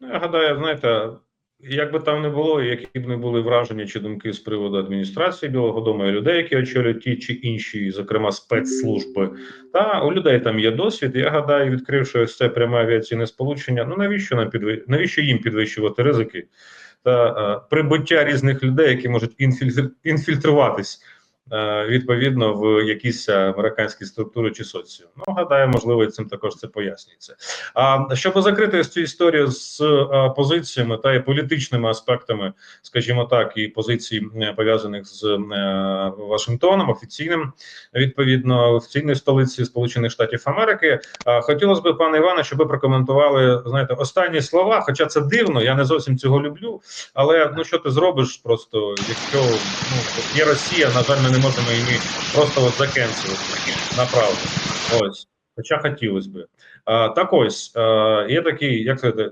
Ну, я гадаю, знаєте, як би там не було, які б не були враження чи думки з приводу адміністрації Білого Дому і людей, які очолюють ті чи інші, зокрема спецслужби, та у людей там є досвід. Я гадаю, відкривши ось це пряме авіаційне сполучення, ну навіщо нам підви... навіщо їм підвищувати ризики та е, прибуття різних людей, які можуть інфільтр... інфільтруватись відповідно в якісь е, американські структури чи соціум. Ну гадаю, можливо, цим також це пояснюється. А щоб закрити цю історію з е, позиціями та і політичними аспектами, скажімо так, і позицій е, пов'язаних з е, Вашингтоном, офіційним відповідно офіційної столиці Сполучених Штатів Америки, а, хотілося б, пане Іване, щоб ви прокоментували знаєте останні слова. Хоча це дивно, я не зовсім цього люблю. Але ну що ти зробиш, просто якщо ну є Росія, на жаль, ми не можемо її просто от закенсувати направду. Ось. Хоча хотілося б. Так ось а, є такий, як сказати,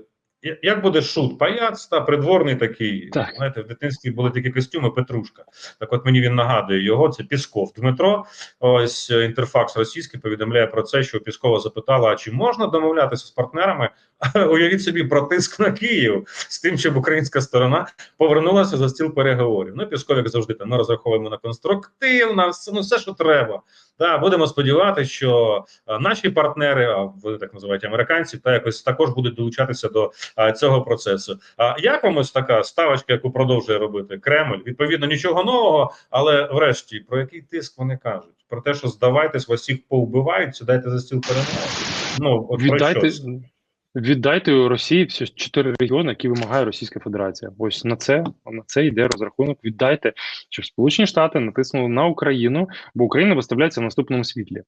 як буде шут, паяц та придворний такий. Так. Знаєте, в дитинстві були такі костюми Петрушка. Так от мені він нагадує його. Це Пісков Дмитро. Ось е, інтерфакс російський повідомляє про це, що Піскова запитала: а чи можна домовлятися з партнерами? Уявіть собі про тиск на Київ з тим, щоб українська сторона повернулася за стіл переговорів. Ну, Пісков, як завжди, там ми розраховуємо на конструктив, на все, ну, все, що треба. Та будемо сподіватися, що наші партнери, а вони так називають американці, та якось також будуть долучатися до цього процесу. А як вам ось така ставочка, яку продовжує робити Кремль? Відповідно, нічого нового, але врешті про який тиск вони кажуть? Про те, що здавайтесь, вас всіх повбивають, сідайте за стіл перемоги. Ну от про що це? Віддайте Росії всі чотири регіони, які вимагає Російська Федерація. Ось на це на це йде розрахунок. Віддайте, щоб Сполучені Штати натиснули на Україну, бо Україна виставляється в наступному світлі.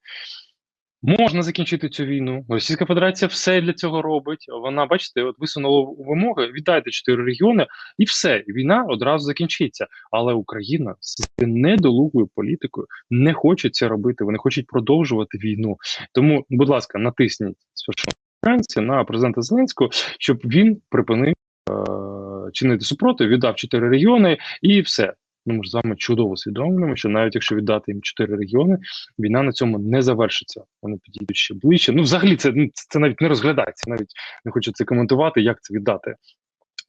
Можна закінчити цю війну. Російська Федерація все для цього робить. Вона, бачите, от висунула вимоги, віддайте чотири регіони, і все. Війна одразу закінчиться. Але Україна з недолугою політикою не хоче це робити. Вони хочуть продовжувати війну. Тому, будь ласка, натисніть американці на президента Зеленського, щоб він припинив е- чинити супротив, віддав чотири регіони і все. Ну, ми ж з вами чудово усвідомлюємо, що навіть якщо віддати їм чотири регіони, війна на цьому не завершиться. Вони підійдуть ще ближче. Ну, взагалі, це ну, це навіть не розглядається. Навіть не хочу це коментувати, як це віддати.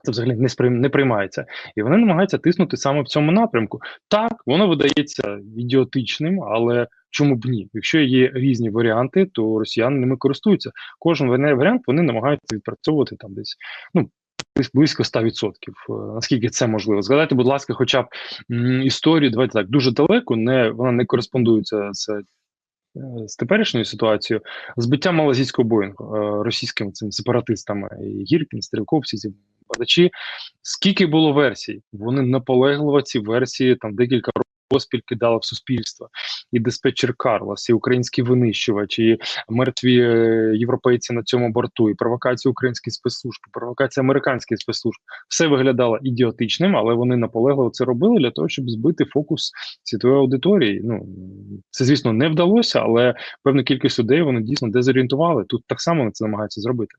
Це взагалі не сприйм, не приймається, і вони намагаються тиснути саме в цьому напрямку. Так, воно видається ідіотичним, але чому б ні? Якщо є різні варіанти, то росіяни ними користуються. Кожен варіант вони намагаються відпрацьовувати там десь ну близько 100%. е, Наскільки це можливо? Згадайте, будь ласка, хоча б історію, давайте так дуже далеко, не вона не кореспондується з. е, З теперішньою ситуацією збиття малазійського боїнгу е, російськими цими сепаратистами і Гіркін, Стрілков, всі. Скільки було версій? Вони наполегливо ці версії там декілька років поспіль кидали в суспільство. І диспетчер Карлос, і українські винищувачі, і мертві е, європейці на цьому борту, і провокації українських спецслужб, і провокації американських спецслужб. Все виглядало ідіотичним, але вони наполегливо це робили для того, щоб збити фокус світової аудиторії. Ну це звісно не вдалося, але певну кількість людей вони дійсно дезорієнтували. Тут так само це намагаються зробити.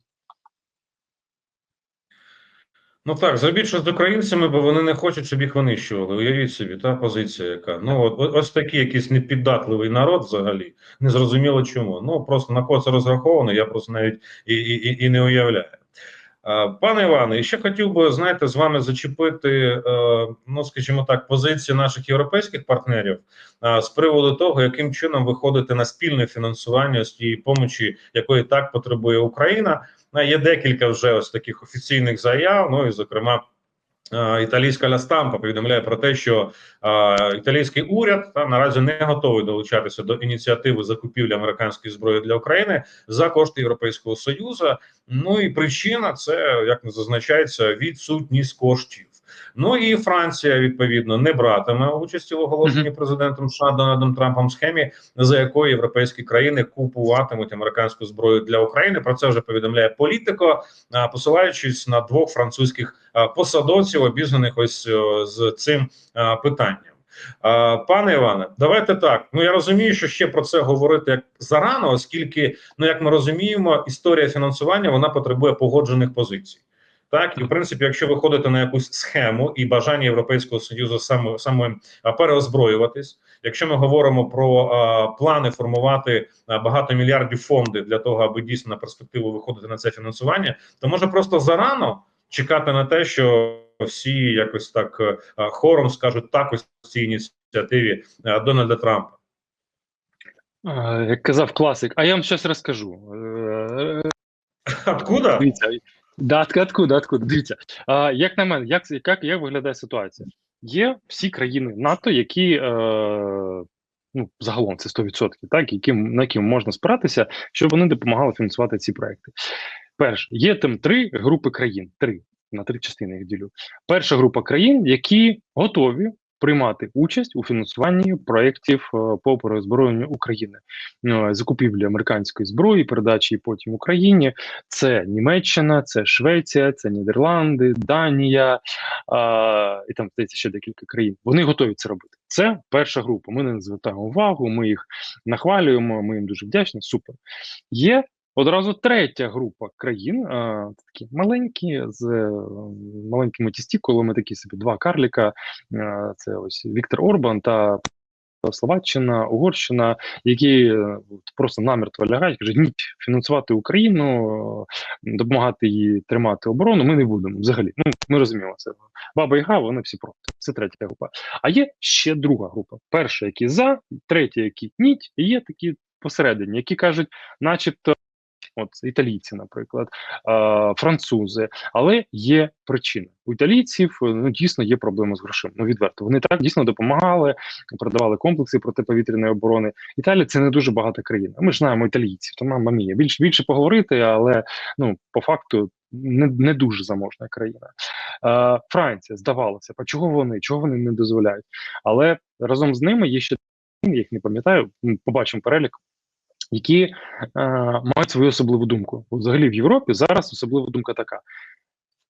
Ну так, зробіть щось з українцями, бо вони не хочуть, щоб їх винищували. Уявіть собі, та позиція, яка ну от ось такий якийсь непіддатливий народ, взагалі, незрозуміло чому. Ну просто на кого це розраховано, я просто навіть і, і- і не уявляю. А, Пане Іване, ще хотів би знаєте, з вами зачепити, е, ну скажімо так, позиції наших європейських партнерів а, з приводу того, яким чином виходити на спільне фінансування з тієї помочі, якої так потребує Україна. Є декілька вже ось таких офіційних заяв. Ну і зокрема. Е, Італійська Ля Стампа повідомляє про те, що е, італійський уряд та наразі не готовий долучатися до ініціативи закупівлі американської зброї для України за кошти Європейського союзу. Ну і причина це як не зазначається відсутність коштів. Ну і Франція відповідно не братиме участі в оголошенні президентом США Дональдом Трампом схемі, за якою європейські країни купуватимуть американську зброю для України. Про це вже повідомляє політико, посилаючись на двох французьких посадовців, обізнаних ось з цим питанням. Пане Іване, давайте так. Ну я розумію, що ще про це говорити як зарано, оскільки, ну як ми розуміємо, історія фінансування вона потребує погоджених позицій. Так, і в принципі, якщо виходити на якусь схему і бажання Європейського союзу саме саме переозброюватись, Якщо ми говоримо про а, плани формувати а, багатомільярдні фонди для того, аби дійсно на перспективу виходити на це фінансування, то може просто зарано чекати на те, що всі якось так е, а, хором скажуть так ось цій ініціативі а, Дональда Трампа. Е, Як казав класик, а я вам щось розкажу. Е, Откуда? Дивіться, да, откуда, откуда? Дивіться, а, як на мене, як, як, як виглядає ситуація? Є всі країни НАТО, які е, ну, загалом це 100%, так, які, на які можна спиратися, щоб вони допомагали фінансувати ці проекти. Перше, є там три групи країн, три на три частини їх ділю. Перша група країн, які готові приймати участь у фінансуванні проєктів е, по переозброєнню України, е, закупівлі американської зброї, передачі потім Україні. Це Німеччина, це Швеція, це Нідерланди, Данія а, і там здається ще декілька країн. Вони готові це робити. Це перша група. Ми не звертаємо увагу, ми їх нахвалюємо, ми їм дуже вдячні. Супер. Є одразу третя група країн, а, такі маленькі, з е, маленькими тістікулами, такі собі два карліка. А, це ось Віктор Орбан та. Словаччина, Угорщина, які е, просто намертво лягають, кажуть, ні, фінансувати Україну, допомагати їй тримати оборону. Ми не будемо взагалі. Ну ми розуміємо це. Баба Яга, вони всі проти. Це третя група. А є ще друга група. Перша, які за, третя, які ніть, і є такі посередині, які кажуть, начебто. От італійці, наприклад, е, французи, але є причина. У італійців е, ну дійсно є проблеми з грошима. Ну відверто вони так дійсно допомагали, продавали комплекси протиповітряної оборони. Італія це не дуже багата країна. Ми ж знаємо італійців, то мама мія. Більше більше поговорити, але ну по факту не, не дуже заможна країна. Е, Франція здавалося, а чого вони? Чого вони не дозволяють? Але разом з ними є ще я їх не пам'ятаю. Побачимо перелік. Які е, мають свою особливу думку. Взагалі в Європі зараз особлива думка така: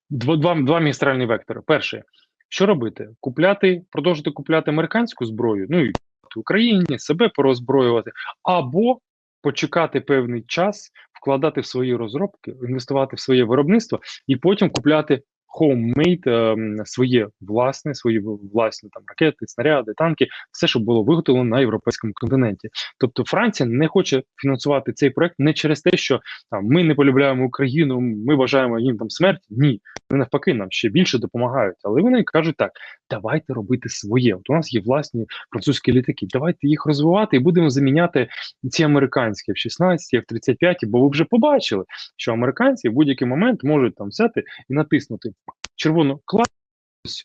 два, два, два магістральні вектори. Перше, що робити? Купляти, продовжити купляти американську зброю, ну і в Україні себе порозброювати, або почекати певний час, вкладати в свої розробки, інвестувати в своє виробництво і потім купляти homemade, своє власне, свої власні там ракети, снаряди, танки, все, що було виготовлено на європейському континенті. Тобто Франція не хоче фінансувати цей проект не через те, що там ми не полюбляємо Україну, ми вважаємо їм там смерть. Ні, вони навпаки нам ще більше допомагають. Але вони кажуть так: давайте робити своє. От у нас є власні французькі літаки. Давайте їх розвивати і будемо заміняти ці американські F-16, F-35, бо ви вже побачили, що американці в будь-який момент можуть там взяти і натиснути червону клас.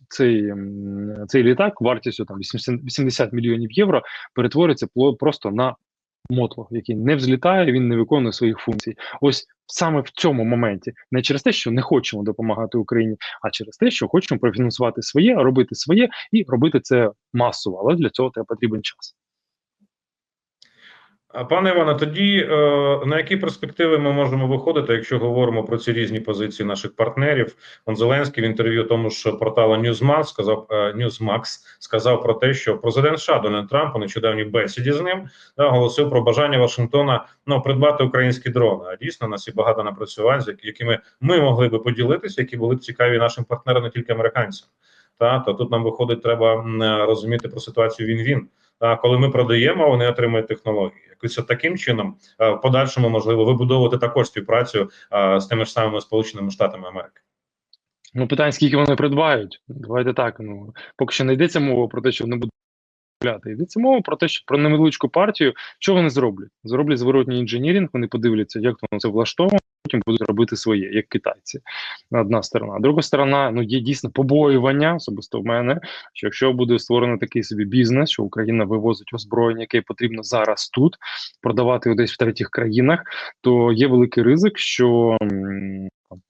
Цей цей літак вартістю там 80, 80 мільйонів євро перетвориться просто на мотлох, який не взлітає, він не виконує своїх функцій. Ось саме в цьому моменті, не через те, що не хочемо допомагати Україні, а через те, що хочемо профінансувати своє, робити своє і робити це масово. Але для цього треба потрібен час. Пане Іване, тоді е, на які перспективи ми можемо виходити, якщо говоримо про ці різні позиції наших партнерів? Он Зеленський в інтерв'ю тому ж порталу Newsmax сказав е, Newsmax сказав про те, що президент США Дональд Трамп у нещодавній бесіді з ним да, оголосив про бажання Вашингтона ну придбати українські дрони. А дійсно у нас є багато напрацювань, з якими ми могли би поділитися, які були б цікаві нашим партнерам, не тільки американцям. Та то тут нам виходить, треба е, розуміти про ситуацію він-він. Та коли ми продаємо, вони отримують технології. Якось таким чином в подальшому можливо вибудовувати також співпрацю з тими ж самими Сполученими Штатами Америки. Ну, питання, скільки вони придбають. Давайте так. Ну поки що не йдеться мова про те, що вони будуть купляти. Йдеться мова про те, що про невеличку партію, що вони зроблять? Зроблять зворотній інженірінг, вони подивляться, як воно це влаштовано, потім будуть робити своє, як китайці. Одна сторона. Друга сторона, ну є дійсно побоювання, особисто в мене, що якщо буде створено такий собі бізнес, що Україна вивозить озброєння, яке потрібно зараз тут, продавати десь в третіх країнах, то є великий ризик, що.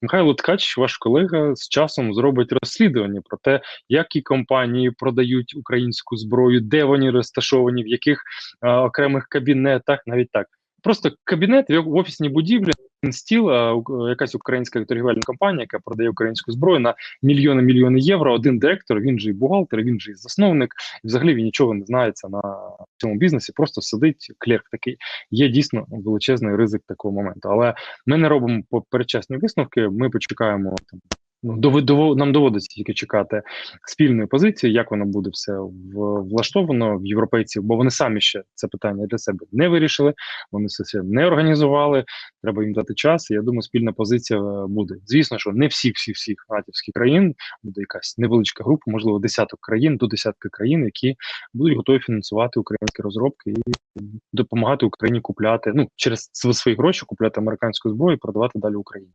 Михайло Ткач, ваш колега, з часом зробить розслідування про те, які компанії продають українську зброю, де вони розташовані, в яких е, окремих кабінетах, навіть так. Просто кабінет в офісній будівлі, стіл, у- якась українська торгівельна компанія, яка продає українську зброю на мільйони мільйони євро. Один директор, він же і бухгалтер, він же і засновник. Взагалі він нічого не знається на цьому бізнесі, просто сидить клерк такий. Є дійсно величезний ризик такого моменту. Але ми не робимо передчасні висновки. Ми почекаємо там нам доводиться тільки чекати спільної позиції, як воно буде все влаштовано в європейців, бо вони самі ще це питання для себе не вирішили, вони це не організували. Треба їм дати час. І я думаю, спільна позиція е, буде. Звісно, що не всі, всі, всіх натівських країн буде якась невеличка група, можливо, десяток країн до десятки країн, які будуть готові фінансувати українські розробки і допомагати Україні купляти ну через свої гроші, купляти американську зброю і продавати далі Україні.